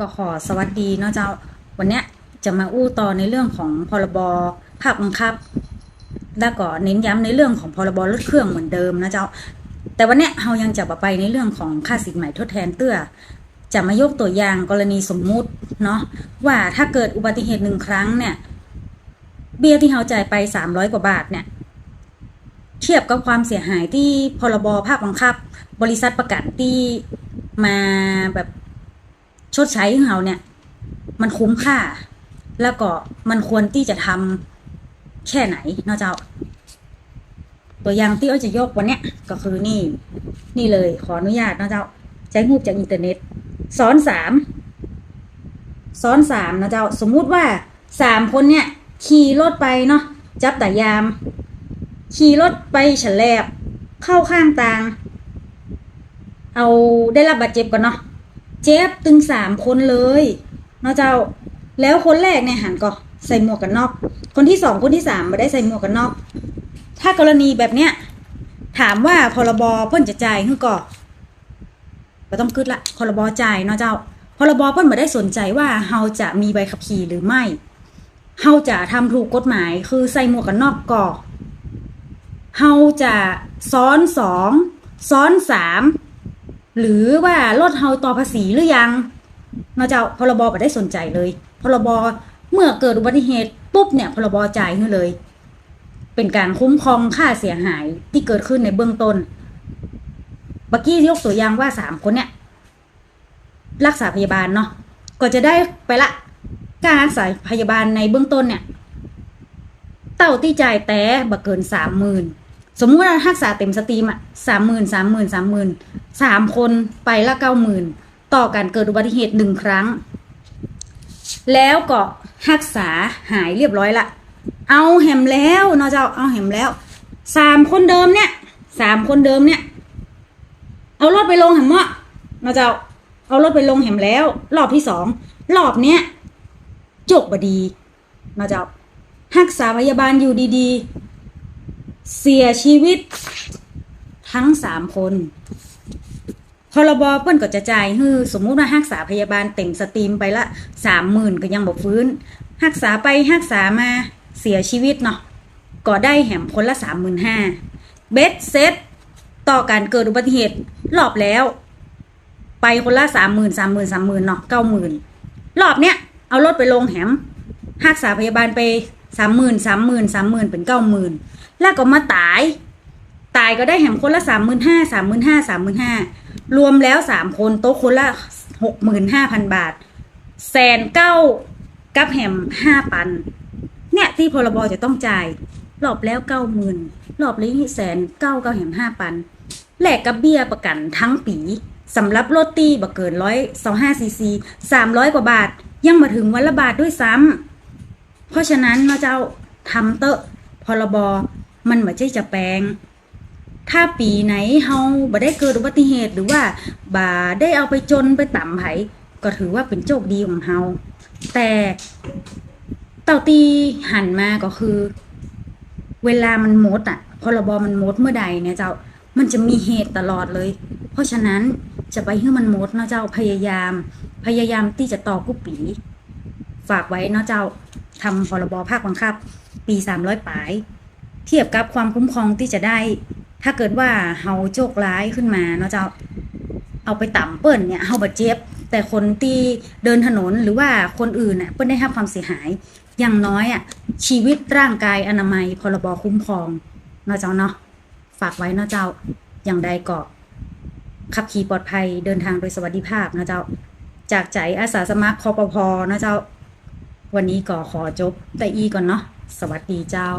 ก็ขอสวัสดีเนาะเจ้าวันเนี้ยจะมาอู้ต่อในเรื่องของพรบภาคบังคับ แล้วก็เน้นย้ำในเรื่องของพรบรถเครื่องเหมือนเดิมนะเจ้า แต่วันเนี้ยเรายังจะไปในเรื่องของค่าสินใหม่ทดแทนเตื้อจะมายกตัวอย่างกรณีสมมุติเนาะว่าถ้าเกิดอุบัติเหตุหนึ่งครั้งเนี่ย เบี้ยที่เราจ่ายไปสามร้อยกว่าบาทเนี่ย เทียบกับความเสียหายที่พรบภาคบังคับ บริษัทประกันที่มาแบบ ดใช้ของเราเนี่ย มันคุ้มค่า แล้วก็มันควรที่จะทำแค่ไหนเนาะเจ้า ตัวอย่างที่อ้อยจะยกวันเนี้ยก็คือนี่ นี่เลยขออนุญาตเนาะเจ้า ใช้รูปจากอินเทอร์เน็ตซ้อนสามซ้อนสามนะเจ้า สมมุติว่าสามคนเนี่ย ขี่รถไปเนาะจับแต่ยาม ขี่รถไปฉลบเข้าข้างทาง เอาได้รับบาดเจ็บก่อนเนาะ เจ็บตึงสามคนเลยเนาะเจ้า แล้วคนแรกเนี่ยหันก็ใส่หมวกกันน็อก คนที่สองคนที่สามไม่ได้ใส่หมวกกันน็อก ถ้ากรณีแบบเนี้ยถามว่าพรบเพิ่นจะจ่ายขึ้นก่อไม่ต้องคิดละพรบจ่ายเนาะเจ้าพรบเพิ่นไม่ได้สนใจว่าเฮาจะมีใบขับขี่หรือไม่เฮาจะทำถูกกฎหมายคือใส่หมวกกันน็อกก่อเฮาจะซ้อนสองซ้อนสาม หรือว่ารถเฮาต่อภาษีหรือยังเนาจ้าพรบไม่ได้สนใจเลย พรบเมื่อเกิดอุบัติเหตุปุ๊บเนี่ยพรบจ่ายให้เลย เป็นการคุ้มครองค่าเสียหายที่เกิดขึ้นในเบื้องต้นบักกี้ยกตัวอย่างว่าสามคนเนี่ย รักษาพยาบาลเนาะก็จะได้ไปละ การรักษาพยาบาลในเบื้องต้นเนี่ย เต้าที่จ่ายแต่บักเกินสามหมื่น สมมติว่ารักษาเต็มสตรีมอะสามหมื่นสามหมื่นสามหมื่นสามคนไปละเก้าหมื่นต่อการเกิดอุบัติเหตุหนึ่งครั้ง แล้วก็รักษาหายเรียบร้อยละ เอาแหมแล้วเนาะเจ้าเอาแหมแล้วสามคนเดิมเนี่ยสามคนเดิมเนี่ย เอารถไปลงแหมเมาะเนาะเจ้าเอารถไปลงแหมแล้ว รอบที่สองรอบเนี้ยจกบดีเนาะเจ้ารักษาพยาบาลอยู่ดีๆ เสียชีวิตทั้งสามคนพรบเปิ้นก็จะจ่ายฮือสมมุติว่ารักษาพยาบาลเต็มสตรีมไปละสามหมื่นก็ยังบอกฟื้นรักษาไปรักษามาเสียชีวิตเนาะก็ได้แหมคนละสามหมื่นห้าเบ็ดเซ็ตต่อการเกิดอุบัติเหตุรอบแล้ว ไปคนละสามหมื่นสามหมื่นสามหมื่นเนาะเก้าหมื่นรอบเนี้ยเอารถไปลงแหมรักษาพยาบาลไป สามหมื่นสามหมื่นสามหมื่นเป็นเก้าหมื่นแล้วก็มาตาย ตายก็ได้แหมคนละสามหมื่นห้าสามหมื่นห้าสามหมื่นห้ารวมแล้วสามคนโต๊ะคนละหกหมื่นห้าพันบาทแสนเก้ากับแหมห้าปันเนี่ยที่พรบจะต้องจ่ายรอบแล้วเก้าหมื่นรอบนี้แสนเก้าเก้าแหมห้าปันแลกกับเบี้ยประกันทั้งปีสำหรับโรตีบ่เกินร้อยสองห้าซีซีสามร้อยกว่าบาท ยังมาถึงวันละบาทด้วยซ้ำ เพราะฉะนั้นเราจะเอาทำเตอะพรบมันไม่ใช่จะแปลง ถ้าปีไหนเฮาบ่ได้เกิดอุบัติเหตุหรือว่าบ่ได้เอาไปจนไปต่ำไผก็ถือว่าเป็นโชคดีของเฮาแต่เต่าตีหันมาก็คือ เวลามันหมดอะพรบมันหมดเมื่อใดเนี่ยเจ้ามันจะมีเหตุตลอดเลย เพราะฉะนั้นจะไปให้มันหมดเนาะเจ้าพยายาม พยายามที่จะต่อกุปี ฝากไว้เนาะเจ้า ทำพรบภาคบังคับ ปีสามร้อยปลาย เทียบกับความคุ้มครองที่จะได้ ถ้าเกิดว่าเฮาโชคร้ายขึ้นมาเนาะเจ้าเอาไปต่ำเปิ้นเนี่ยเฮาบาดเจ็บ แต่คนที่เดินถนนหรือว่าคนอื่นน่ะเปิ้นได้รับความเสียหาย อย่างน้อยอะชีวิตร่างกายอนามัยพรบคุ้มครองเนาะเจ้าเนาะฝากไว้เนาะเจ้าอย่างใดก็ขับขี่ปลอดภัยเดินทางโดยสวัสดิภาพเนาะเจ้า จากใจอาสาสมัครคอปพเนาะเจ้า วันนี้ก็ขอจบแต่อีก่อนเนาะสวัสดีเจ้า